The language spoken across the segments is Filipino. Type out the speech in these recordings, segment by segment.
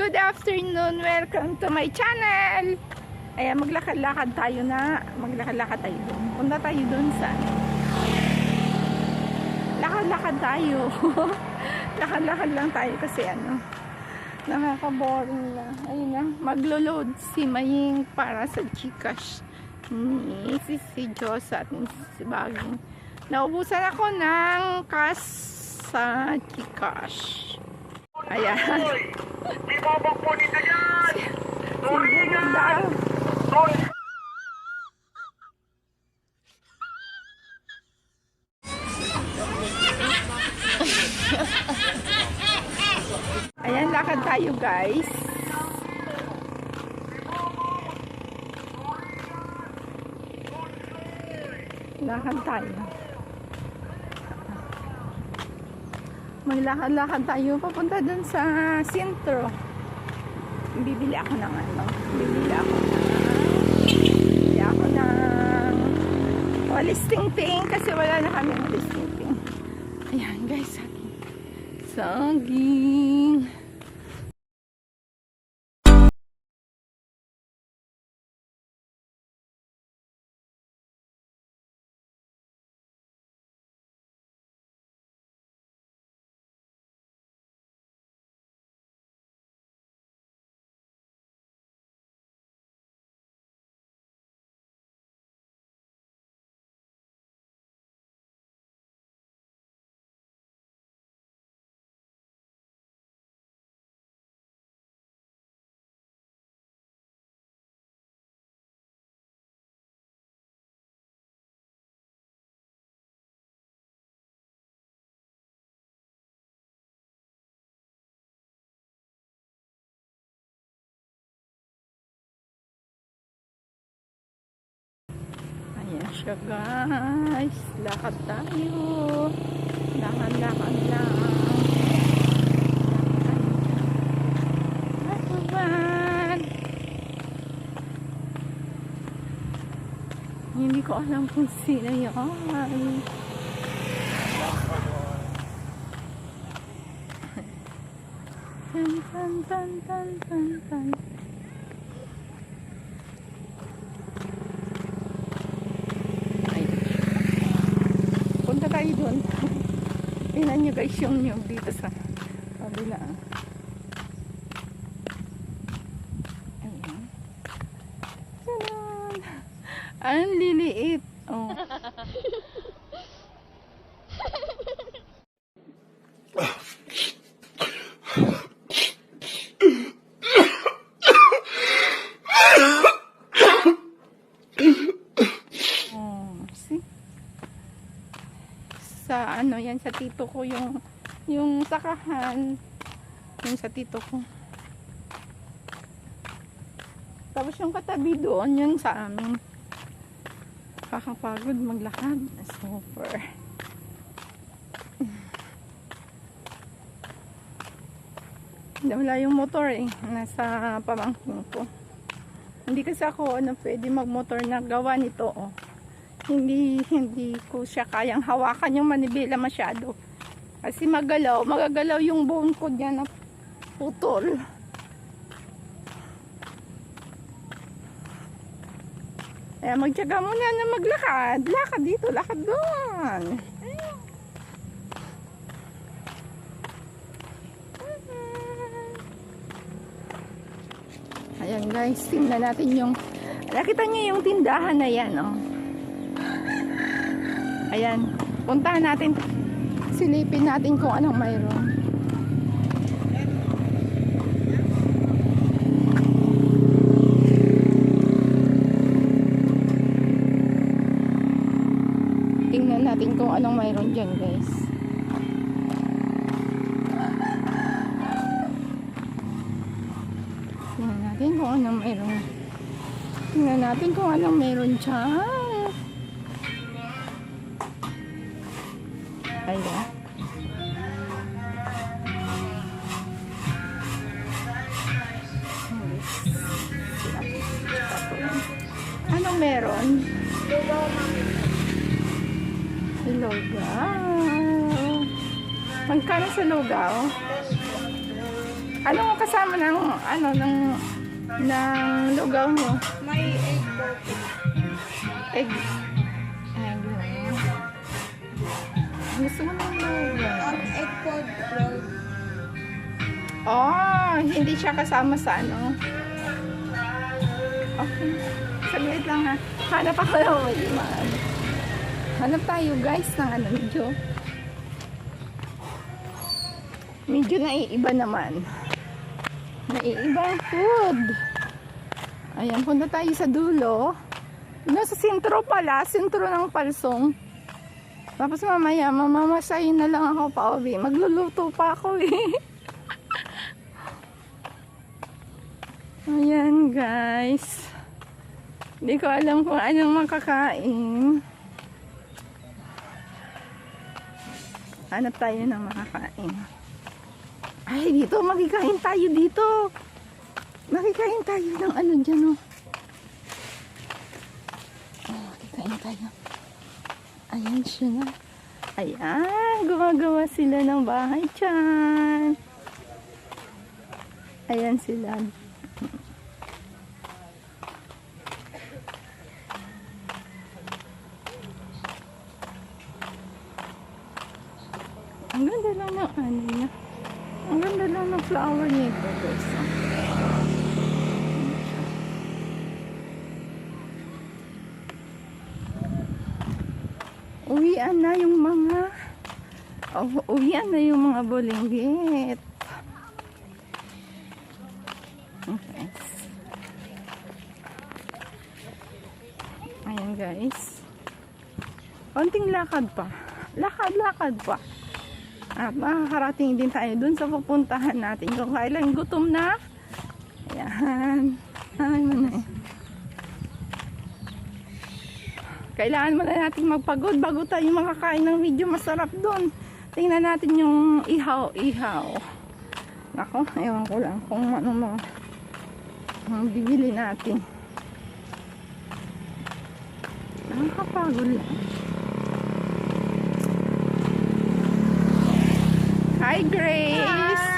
Good afternoon! Welcome to my channel! Ayan, maglakad-lakad tayo na. Maglakad-lakad tayo doon. Punta tayo doon sa... Lakad-lakad tayo. Lakad-lakad lang tayo kasi ano, nakaka-boring na. Ayun na, maglo-load si Maying para sa Gcash si, si Diyos at si Baging. Naubusan ako ng cash sa Gcash. Ayan. Di babag po nito yan! Sinugunda. Ayan, lakad tayo guys. Lakad tayo. Maglakad-lakad tayo papunta dun sa sentro. Bibili ako ng ano. Bibili ako ng bibili ako ng walis ting-ting kasi wala na kami walis ting-ting. Ayan guys, saging. Saging. Siya guys. Lakad tayo. Lang. Lakad. Hindi ko alam kung sino yun. Tan tan tan tan tan tan. Ay. Punta tayo doon. Tingnan nyo guys yung yung dito sa kabila. Ayan. Tanan! Ang liliit. Oh. Oh, see? Sa ano yan, sa tito ko yung yung sakahan yung sa tito ko. Tapos yung katabi doon, yung sa amin. Kakapagod maglakad. Super. Wala yung motor eh. Nasa pamangkin ko. Hindi kasi ako ano, pwede magmotor na gawa nito. Oh. Hindi, hindi ko siya kayang hawakan yung manibela masyado. Kasi magalaw, magagalaw yung bone ko dyan na putol. Kaya magtyaga muna na maglakad. Lakad dito, lakad doon. Ayan guys, tingnan natin yung nakita niyo yung tindahan na yan, oh. Ayan, puntahan natin. Silipin natin kung anong mayroon. Tingnan natin kung anong mayroon dyan guys. Tingnan natin kung anong mayroon. Tingnan natin kung anong mayroon dyan. Meron? Lugaw. Magkano sa lugaw? Ano ang kasama ng, ano, ng, ng lugaw mo? May egg coffee. Egg. Egg. Gusto mo ng lugaw? Um, egg cold roll. Oh, hindi siya kasama sa ano. Okay. Saglit lang ha. Hanap ako ng medyo maano. Hanap tayo guys ng ano medyo. Medyo naiiba naman. Naiiba food. Ayan, punta tayo sa dulo. No, sa sentro pala. Sentro ng palsong. Tapos mamaya, mamamasayin na lang ako pa uwi. Magluluto pa ako eh. Ayan guys. Hindi ko alam kung anong makakain. Hanap tayo ng makakain. Ay, dito, makikain tayo dito. Makikain tayo ng ano dyan, oh. Oh, makikain tayo. Ayan siya na. Ayan, gumagawa sila ng bahay dyan. Ayan sila. Ang ganda lang ng ano niya. Ang ganda lang ng flower nito, guys. Uwian na yung mga oh, uwian na yung mga bulinggit. Okay. Ayan guys. Konting lakad pa. Lakad-lakad pa. At makakarating din tayo dun sa pupuntahan natin. Kung kailan gutom na. Ayan. Ay, mo na eh. Kailangan mo na natin magpagod bago tayo makakain ng medyo masarap doon. Tingnan natin yung ihaw-ihaw. Ako, ewan ko lang kung ano mo ang bibili natin. Nakakapagod lang. Hi, Grace!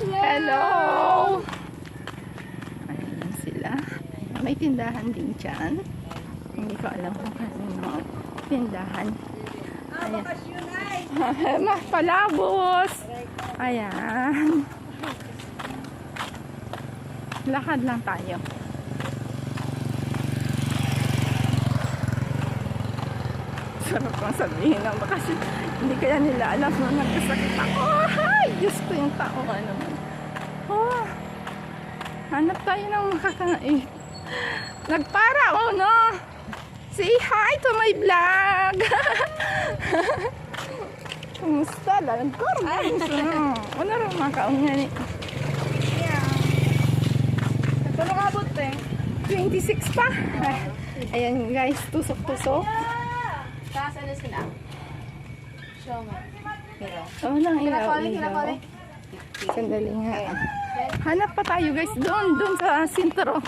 Hello! Ayan sila. May tindahan din dyan. Hindi ko alam kung ano yung tindahan. Ayan. Mas palabos! Ayan. Lakad lang tayo. Sarap kong sabihin lang kasi hindi kaya nila alam na nagkasakit ako. Ay, Diyos ko yung tao nga naman. Oh, hanap tayo ng makakain. Nagpara, oh no. Say hi to my vlog. Kumusta? Lalagkar. Ay, Wala rin makaon nga ni. Ito lang abot eh. 26 pa. Ay, Ayan guys, tusok-tusok. Taas ano sila? Show mo. Oh, lang ilaw. Ilaw. Sandali nga. Hanap pa tayo guys doon, doon sa sintro.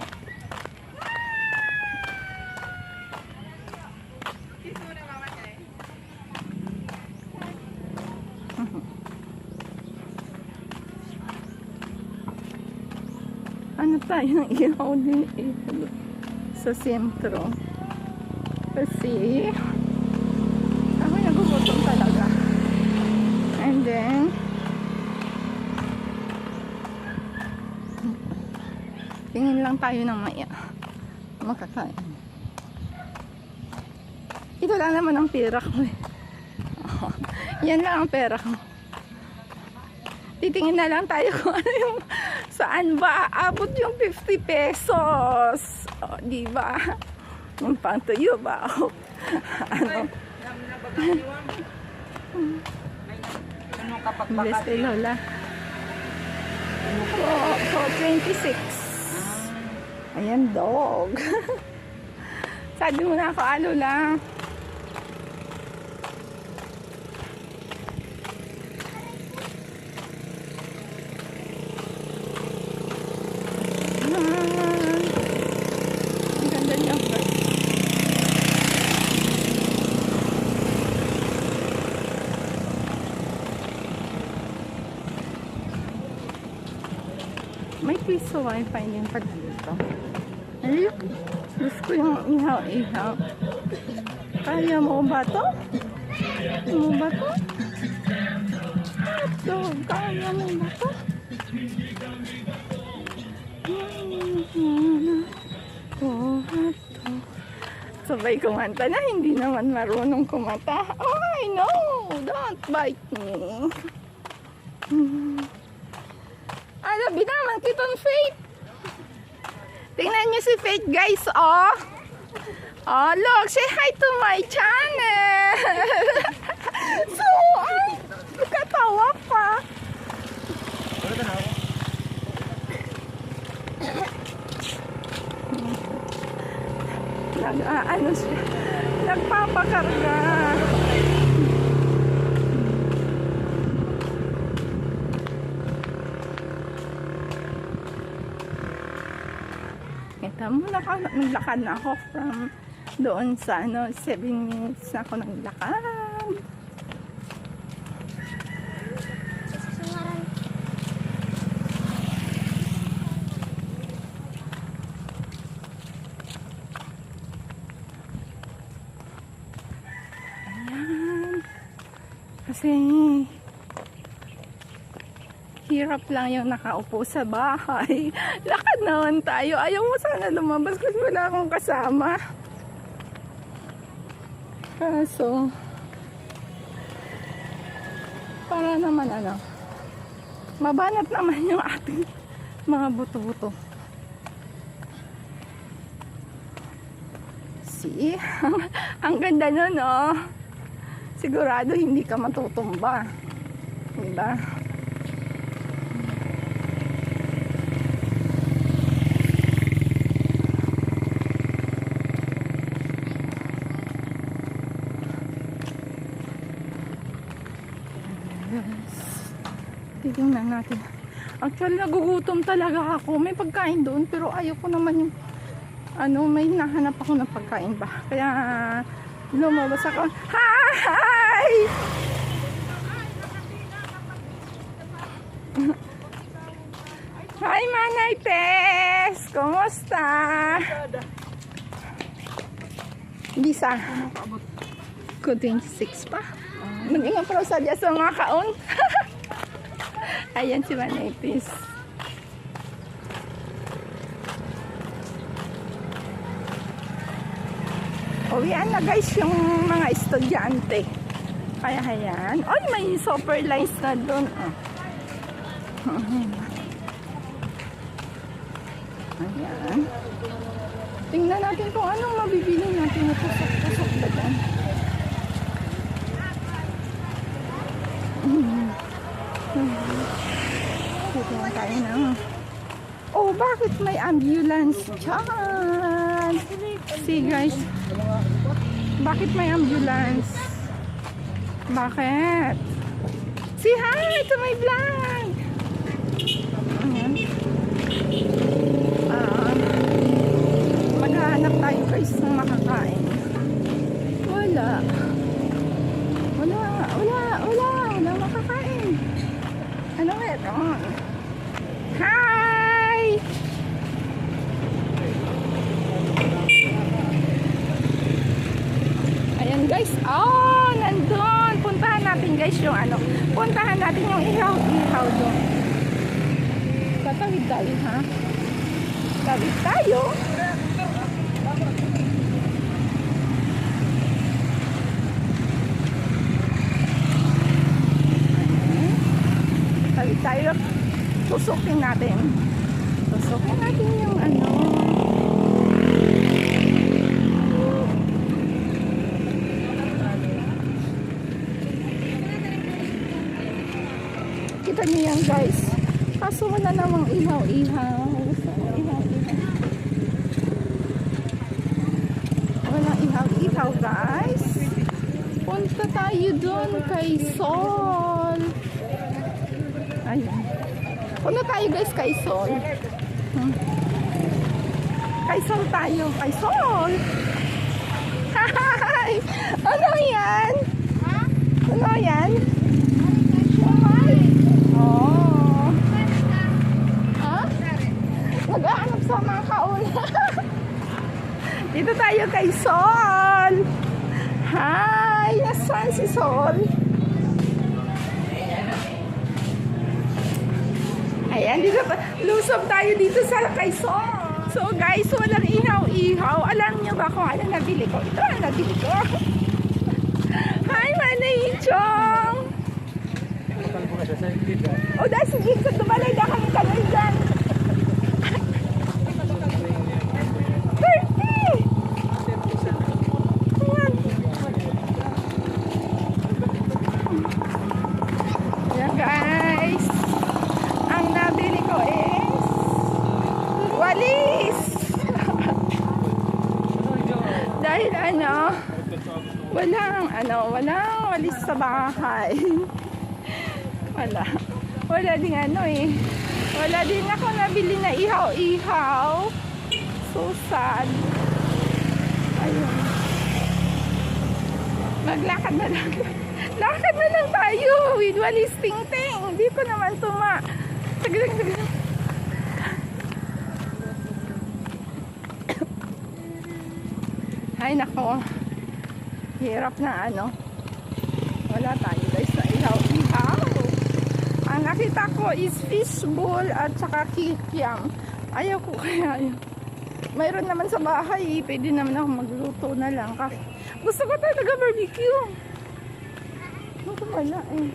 Ano tayo ng ilaw din eh, sa sentro. Kasi ako nagugutom talaga. And then Tingin lang tayo ng maya. Makakain. Ito lang naman ang pera ko eh. Yan lang ang pera ko. Titingin na lang tayo kung ano yung saan ba abot yung 50 pesos. O, di ba? Yung pantuyo ba? O, ano? Bless kay Lola. Po, po 26. Ayan, dog. Sabi mo na ako, alo lang. Ang ganda niya. Kaso wifi din pala dito. Ay, gusto ko yung ihaw-ihaw. Kaya mo ba to? Mo ba to? Hotdog, kaya mo ba to? Hotdog. Sabay kumanta na, hindi naman marunong kumanta. Oh, I know! Don't bite me. Hmm. Ano, binaman kitong Faith. Tingnan niyo si Faith, guys, oh. Oh, look, say hi to my channel. so, ay, katawa pa. Nag, ah, ano siya, nagpapakarga. Kita mo, naka, naglakad na ako from doon sa ano, 7 minutes na ako naglakad. Ayan. Kasi hirap lang yung nakaupo sa bahay. Lakad naman tayo. Ayaw mo sana lumabas kasi wala akong kasama. Kaso, para naman ano, mabanat naman yung ating mga buto-buto. See? Ang ganda nun, oh. Sigurado hindi ka matutumba. Diba? Titingnan natin. Actually, nagugutom talaga ako. May pagkain doon, pero ayoko naman yung ano, may nahanap ako ng pagkain ba. Kaya, lumabas ako. Hi! Hi, Manay Tess! Kumusta? Bisa. Ko 26 pa. Nag-ingat pero sa sa mga kaon. Ayan si Tess. Uwian na guys yung mga estudyante. Kaya ayan. Ay, may super lights na doon. Oh. Ayan. Tingnan natin kung anong mabibili natin na tusok-tusok ba dyan. Tingnan tayo na. Oh, bakit may ambulance dyan? See guys, bakit may ambulance? Bakit? Say hi to my vlog! Ayan. Ah, maghahanap tayo guys ng makakain. Wala. Wala, wala, wala, wala makakain. Ano meron? Hi! Ayan guys. Oh, nandun. Puntahan natin guys yung ano. Puntahan natin yung ihaw-ihaw doon. Tatawid tayo ha? Tawid tayo. Tawid tayo. Tusukin natin. Tusukin natin yung ano. Kita niyo yan guys. Kaso wala namang ihaw-ihaw. Punta tayo doon kay Sol. Ayan. Punta tayo guys kay Sol. Hmm. Kay Sol tayo. Kay Sol! Hi! Ano yan? Ha? Ano yan? Ano oh. Ha? Nag-aanap sa mga kauna. Dito tayo kay Sol. Hi! Si Sol? Ayan, dito pa. Lusob tayo dito sa kay Sol. So guys, walang ihaw-ihaw. Alam niyo ba kung ano nabili ko? Ito ang nabili ko. Hi, Manay Chong! O, dahil si Gibson, tumalay na kami kaloy dyan. 30! Ayan. Ayan, guys. Ang nabili ko is walis. Dahil ano, walang ano, walang walis sa bahay. Wala. Wala din ano eh. Wala din ako nabili na ihaw-ihaw. So sad. Ayun. Maglakad na lang. Lakad na lang tayo with walis ting-ting. Hindi ko naman tuma. Saglang, Ay nako. Hirap na ano. Wala tayo guys na ihaw-ihaw. Ang nakita ko is fishbowl at saka kikiam. Ayaw ko kaya yun. Mayroon naman sa bahay. eh. Pwede naman ako magluto na lang. Kasi gusto ko talaga barbecue. Ano wala eh.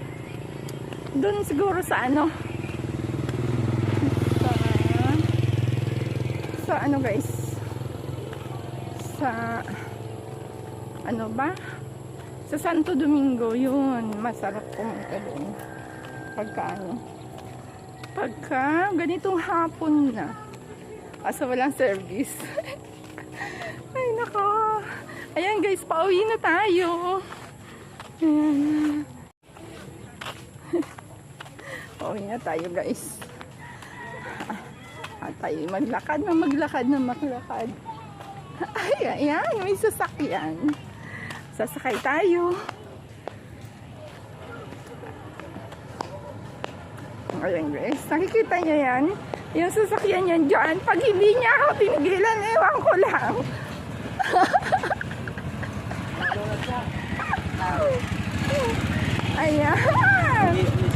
Doon siguro sa ano. Sa, sa ano guys. Sa ano ba? Sa Santo Domingo yun. Masarap pumunta doon. Pagka ano. Pagka ganitong hapon na. Asa walang service. Ay nako. Ayan guys, pauwi na tayo. Ayan. pauwi na tayo guys. At tayo maglakad na maglakad na maglakad. Ay, ayan, may sasakyan. Sasakay tayo. Ayan guys, nakikita niyo yan? Yung sasakyan yan dyan, pag hindi niya ako tinigilan, ewan ko lang. Ayan.